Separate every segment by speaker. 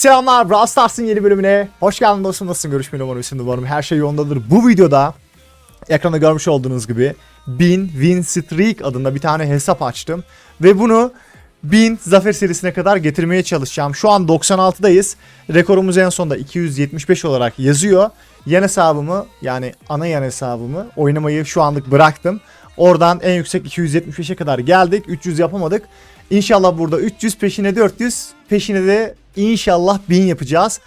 Speaker 1: Selamlar Brawl Stars'ın yeni bölümüne. Hoş geldin dostum. Nasılsın? Görüşmeyi umarım isimli umarım. Her şey yolundadır. Bu videoda ekranda görmüş olduğunuz gibi 1000 Win Streak adında bir tane hesap açtım. Ve bunu 1000 zafer serisine kadar getirmeye çalışacağım. Şu an 96'dayız. Rekorumuz en sonda 275 olarak yazıyor. Yan hesabımı yani ana yan hesabımı oynamayı şu anlık bıraktım. Oradan en yüksek 275'e kadar geldik. 300 yapamadık. İnşallah burada 300 peşine 400 peşine de inşallah 1000 yapacağız.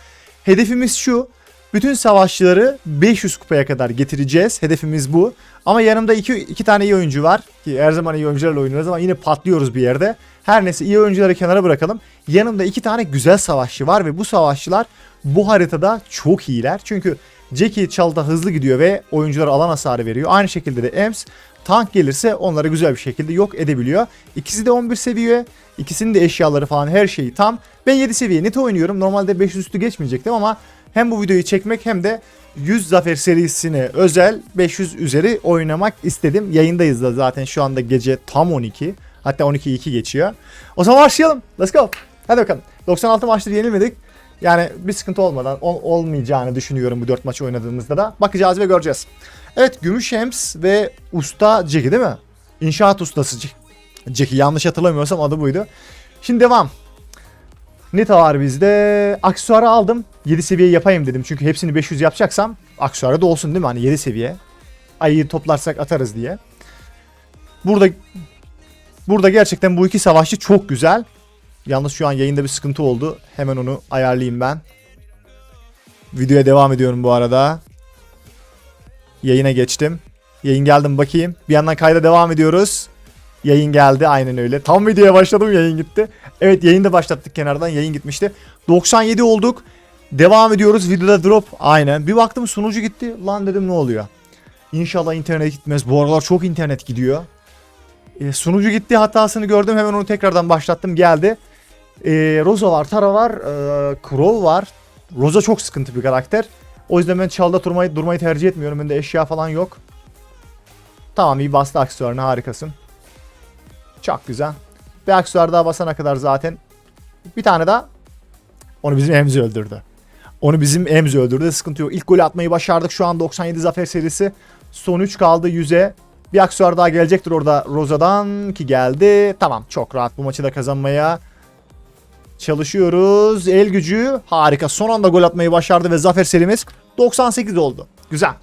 Speaker 1: Hedefimiz şu. Bütün savaşçıları 500 kupaya kadar getireceğiz. Hedefimiz bu. Ama yanımda iki, iki tane iyi oyuncu var. Ki her zaman iyi oyuncularla oynuyoruz ama yine patlıyoruz bir yerde. Her neyse iyi oyuncuları kenara bırakalım. Yanımda iki tane güzel savaşçı var ve bu savaşçılar bu haritada çok iyiler. Çünkü Jackie çalda hızlı gidiyor ve oyunculara alan hasarı veriyor. Aynı şekilde de Ems tank gelirse onları güzel bir şekilde yok edebiliyor. İkisi de 11 seviye. İkisinin de eşyaları falan her şeyi tam. Ben 7 seviye net oynuyorum. Normalde 500 üstü geçmeyecektim ama hem bu videoyu çekmek hem de 100 zafer serisine özel 500 üzeri oynamak istedim. Yayındayız da zaten şu anda gece tam 12. Hatta 12'yi 2 geçiyor. O zaman başlayalım. Let's go. Hadi bakalım. 96 maçtır yenilmedik. Yani bir sıkıntı olmadan ol- olmayacağını düşünüyorum bu 4 maçı oynadığımızda da. Bakacağız ve göreceğiz. Evet Gümüş Hems ve Usta Jackie değil mi? İnşaat ustası Jack- Jackie. Yanlış hatırlamıyorsam adı buydu. Şimdi devam. Nita var bizde. Aksesuarı aldım. 7 seviye yapayım dedim. Çünkü hepsini 500 yapacaksam aksesuarı da olsun değil mi? Hani 7 seviye. Ayı toplarsak atarız diye. Burada burada gerçekten bu iki savaşçı çok güzel. Yalnız şu an yayında bir sıkıntı oldu. Hemen onu ayarlayayım ben. Videoya devam ediyorum bu arada. Yayına geçtim. Yayın geldim bakayım. Bir yandan kayda devam ediyoruz. Yayın geldi aynen öyle. Tam videoya başladım yayın gitti. Evet yayını da başlattık kenardan yayın gitmişti. 97 olduk. Devam ediyoruz videoda drop aynen. Bir baktım sunucu gitti. Lan dedim ne oluyor? İnşallah internet gitmez. Bu aralar çok internet gidiyor. E, sunucu gitti hatasını gördüm hemen onu tekrardan başlattım geldi. E, Rosa var, Tara var, e, Crow var. Rosa çok sıkıntı bir karakter. O yüzden ben çalda durmayı, durmayı tercih etmiyorum. Bende eşya falan yok. Tamam iyi bastı aksesuarını harikasın. Çok güzel. Bir aksesuar daha basana kadar zaten. Bir tane daha. Onu bizim Emzi öldürdü. Onu bizim Emzi öldürdü. Sıkıntı yok. İlk golü atmayı başardık. Şu an 97 zafer serisi. Son 3 kaldı 100'e. Bir aksesuar daha gelecektir orada Rosa'dan ki geldi. Tamam çok rahat bu maçı da kazanmaya çalışıyoruz. El gücü harika. Son anda gol atmayı başardı ve zafer serimiz 98 oldu. Güzel.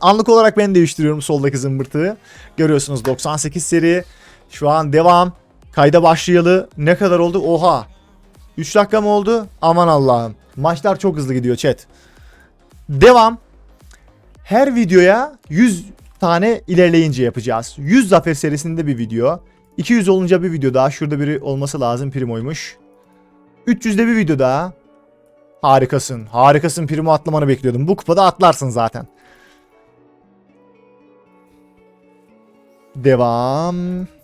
Speaker 1: Anlık olarak ben değiştiriyorum soldaki zımbırtığı. Görüyorsunuz 98 seri. Şu an devam. Kayda başlayalı. Ne kadar oldu? Oha. 3 dakika mı oldu? Aman Allah'ım. Maçlar çok hızlı gidiyor chat. Devam. Her videoya 100 tane ilerleyince yapacağız. 100 zafer serisinde bir video. 200 olunca bir video daha. Şurada biri olması lazım. Primo'ymuş. 300'de bir video daha. Harikasın. Harikasın Primo atlamanı bekliyordum. Bu kupada atlarsın zaten. Devam.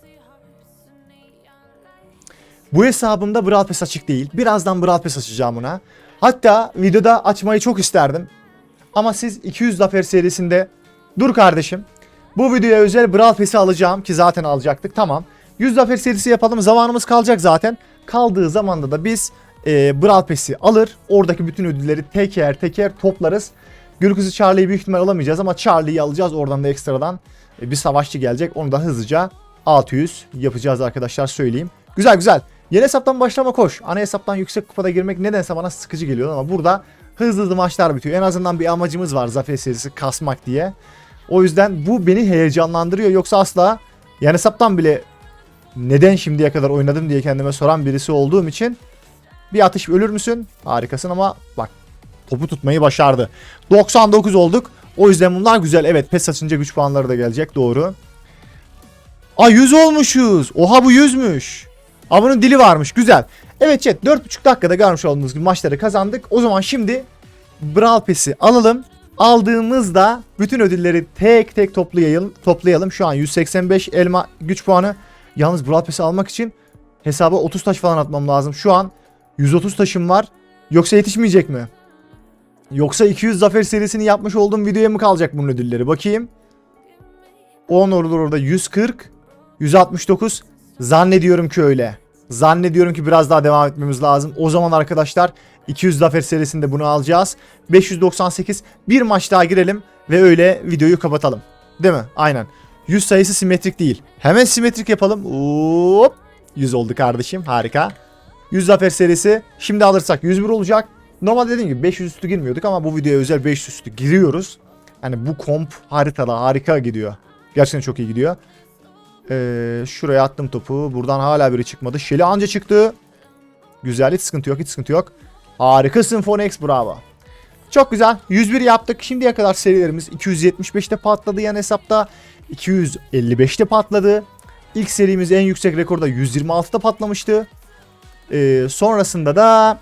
Speaker 1: Bu hesabımda Brawl Pass açık değil. Birazdan Brawl Pass açacağım buna. Hatta videoda açmayı çok isterdim. Ama siz 200 zafer serisinde dur kardeşim. Bu videoya özel Brawl Pass'i alacağım ki zaten alacaktık. Tamam. 100 zafer serisi yapalım. Zamanımız kalacak zaten. Kaldığı zamanda da biz e, Brawl Pass'i alır. Oradaki bütün ödülleri teker teker toplarız. Gül kızı Charlie'yi büyük ihtimal alamayacağız ama Charlie'yi alacağız. Oradan da ekstradan e, bir savaşçı gelecek. Onu da hızlıca 600 yapacağız arkadaşlar söyleyeyim. Güzel güzel. Yeni hesaptan başlama koş. Ana hesaptan yüksek kupada girmek nedense bana sıkıcı geliyor ama burada hızlı hızlı maçlar bitiyor. En azından bir amacımız var zafer serisi kasmak diye. O yüzden bu beni heyecanlandırıyor. Yoksa asla yan hesaptan bile neden şimdiye kadar oynadım diye kendime soran birisi olduğum için bir atış ölür müsün? Harikasın ama bak topu tutmayı başardı. 99 olduk. O yüzden bunlar güzel. Evet pes açınca güç puanları da gelecek doğru. Aa 100 olmuşuz. Oha bu 100'müş. Aa bunun dili varmış güzel. Evet chat 4,5 dakikada görmüş olduğunuz gibi maçları kazandık. O zaman şimdi Brawl Pass'i alalım. Aldığımızda bütün ödülleri tek tek toplayalım. toplayalım. Şu an 185 elma güç puanı. Yalnız Brawl Pass'i almak için hesaba 30 taş falan atmam lazım. Şu an 130 taşım var. Yoksa yetişmeyecek mi? Yoksa 200 zafer serisini yapmış olduğum videoya mı kalacak bunun ödülleri? Bakayım. 10 olur orada 140, 169. Zannediyorum ki öyle. Zannediyorum ki biraz daha devam etmemiz lazım. O zaman arkadaşlar 200 zafer serisinde bunu alacağız. 598 bir maç daha girelim ve öyle videoyu kapatalım. Değil mi? Aynen. 100 sayısı simetrik değil. Hemen simetrik yapalım. Hop. 100 oldu kardeşim. Harika. 100 zafer serisi. Şimdi alırsak 101 olacak. Normalde dediğim gibi 500 üstü girmiyorduk ama bu videoya özel 500 üstü giriyoruz. Yani bu komp haritada harika gidiyor. Gerçekten çok iyi gidiyor. Ee, şuraya attım topu. Buradan hala biri çıkmadı. Şeli anca çıktı. Güzel hiç sıkıntı yok hiç sıkıntı yok. Harikasın Phoenix bravo. Çok güzel. 101 yaptık. Şimdiye kadar serilerimiz 275'te patladı yan hesapta. 255'te patladı. İlk serimiz en yüksek rekorda 126'da patlamıştı. Ee, sonrasında da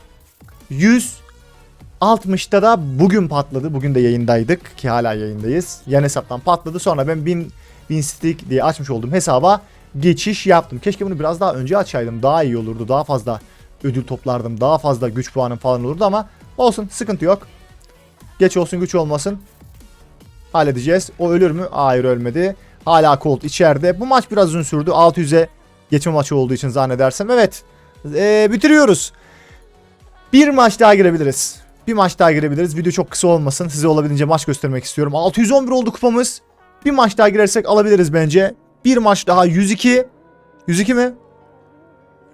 Speaker 1: 160'ta da bugün patladı. Bugün de yayındaydık ki hala yayındayız. Yan hesaptan patladı. Sonra ben 1000 1000 stick diye açmış olduğum hesaba geçiş yaptım. Keşke bunu biraz daha önce açaydım. Daha iyi olurdu. Daha fazla ödül toplardım. Daha fazla güç puanım falan olurdu ama olsun sıkıntı yok. Geç olsun güç olmasın. Halledeceğiz. O ölür mü? Hayır ölmedi. Hala Colt içeride. Bu maç biraz uzun sürdü. 600'e geçme maçı olduğu için zannedersem. Evet. Ee, bitiriyoruz. Bir maç daha girebiliriz. Bir maç daha girebiliriz. Video çok kısa olmasın. Size olabildiğince maç göstermek istiyorum. 611 oldu kupamız. Bir maç daha girersek alabiliriz bence. Bir maç daha 102. 102 mi?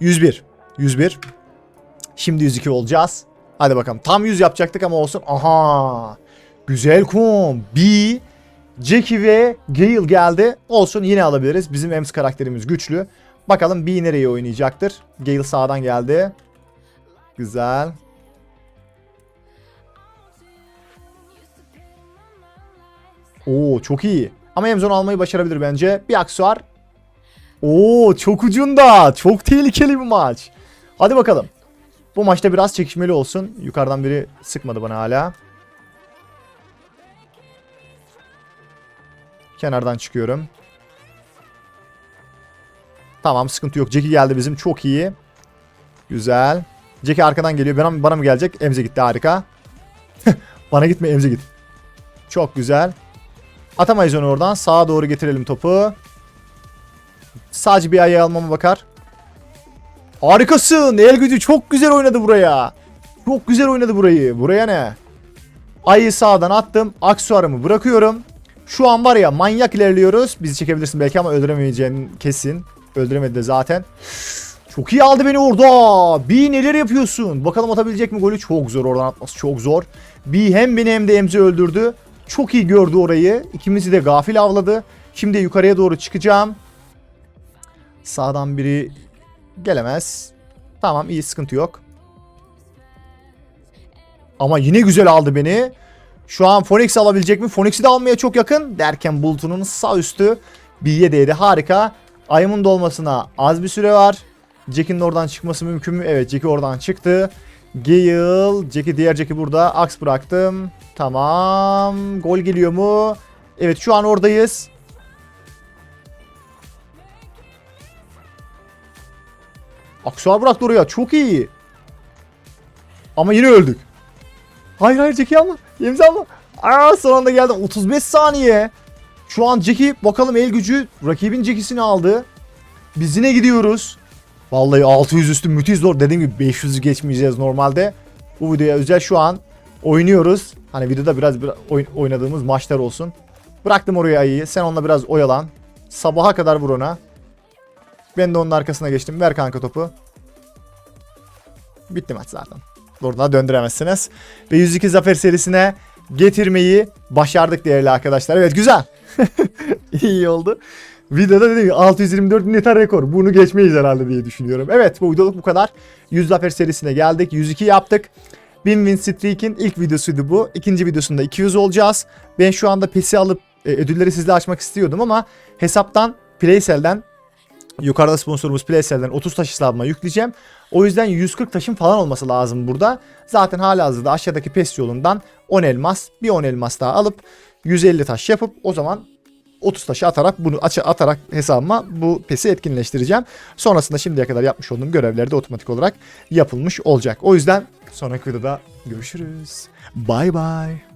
Speaker 1: 101. 101. Şimdi 102 olacağız. Hadi bakalım. Tam 100 yapacaktık ama olsun. Aha. Güzel kum. B. Jackie ve Gale geldi. Olsun yine alabiliriz. Bizim Ems karakterimiz güçlü. Bakalım B nereye oynayacaktır. Gale sağdan geldi. Güzel. Oo çok iyi. Ama Emzon almayı başarabilir bence. Bir aksesuar. Oo çok ucunda. Çok tehlikeli bir maç. Hadi bakalım. Bu maçta biraz çekişmeli olsun. Yukarıdan biri sıkmadı bana hala. Kenardan çıkıyorum. Tamam sıkıntı yok. Jackie geldi bizim. Çok iyi. Güzel. Jackie arkadan geliyor. Bana, bana mı gelecek? Emze gitti harika. bana gitme Emze git. Çok güzel. Atamayız onu oradan. Sağa doğru getirelim topu. Sadece bir ayağı almama bakar. Harikasın. El gücü çok güzel oynadı buraya. Çok güzel oynadı burayı. Buraya ne? Ayı sağdan attım. Aksuarımı bırakıyorum. Şu an var ya manyak ilerliyoruz. Bizi çekebilirsin belki ama öldüremeyeceğin kesin. Öldüremedi de zaten. Çok iyi aldı beni orada. Bir neler yapıyorsun? Bakalım atabilecek mi golü? Çok zor oradan atması çok zor. Bir hem beni hem de Emzi öldürdü. Çok iyi gördü orayı. İkimizi de gafil avladı. Şimdi yukarıya doğru çıkacağım. Sağdan biri gelemez. Tamam iyi sıkıntı yok. Ama yine güzel aldı beni. Şu an Phoenix alabilecek mi? Phoenix'i de almaya çok yakın. Derken Bulut'un sağ üstü B'ye değdi. Harika. Ayımın dolmasına az bir süre var. Jack'in oradan çıkması mümkün mü? Evet Jack'i oradan çıktı. Gale. Jack'i diğer Jack'i burada. Aks bıraktım. Tamam. Gol geliyor mu? Evet şu an oradayız. Aksuar bıraktı oraya. Çok iyi. Ama yine öldük. Hayır hayır Jackie alma. Yemizi alma. Aa son anda geldi. 35 saniye. Şu an Jackie bakalım el gücü rakibin Jackie'sini aldı. Biz yine gidiyoruz. Vallahi 600 üstü müthiş zor. Dediğim gibi 500'ü geçmeyeceğiz normalde. Bu videoya özel şu an oynuyoruz. Hani videoda biraz, biraz oyn- oynadığımız maçlar olsun. Bıraktım oraya ayıyı. Sen onunla biraz oyalan. Sabaha kadar vur ona. Ben de onun arkasına geçtim. Ver kanka topu. Bitti maç zaten. Buradan döndüremezsiniz. Ve 102 zafer serisine getirmeyi başardık değerli arkadaşlar. Evet güzel. İyi oldu. Videoda dedim ki 624 netar rekor. Bunu geçmeyiz herhalde diye düşünüyorum. Evet bu videoluk bu kadar. 100 zafer serisine geldik. 102 yaptık. 1000 win streak'in ilk videosuydu bu. İkinci videosunda 200 olacağız. Ben şu anda PES'i alıp e, ödülleri sizle açmak istiyordum ama hesaptan Playsel'den yukarıda sponsorumuz Playsel'den 30 taş hesabıma yükleyeceğim. O yüzden 140 taşın falan olması lazım burada. Zaten halihazırda aşağıdaki PES yolundan 10 elmas, bir 10 elmas daha alıp 150 taş yapıp o zaman 30 taşı atarak bunu aça atarak hesabıma bu PES'i etkinleştireceğim. Sonrasında şimdiye kadar yapmış olduğum görevler de otomatik olarak yapılmış olacak. O yüzden sonraki videoda görüşürüz. Bye bye.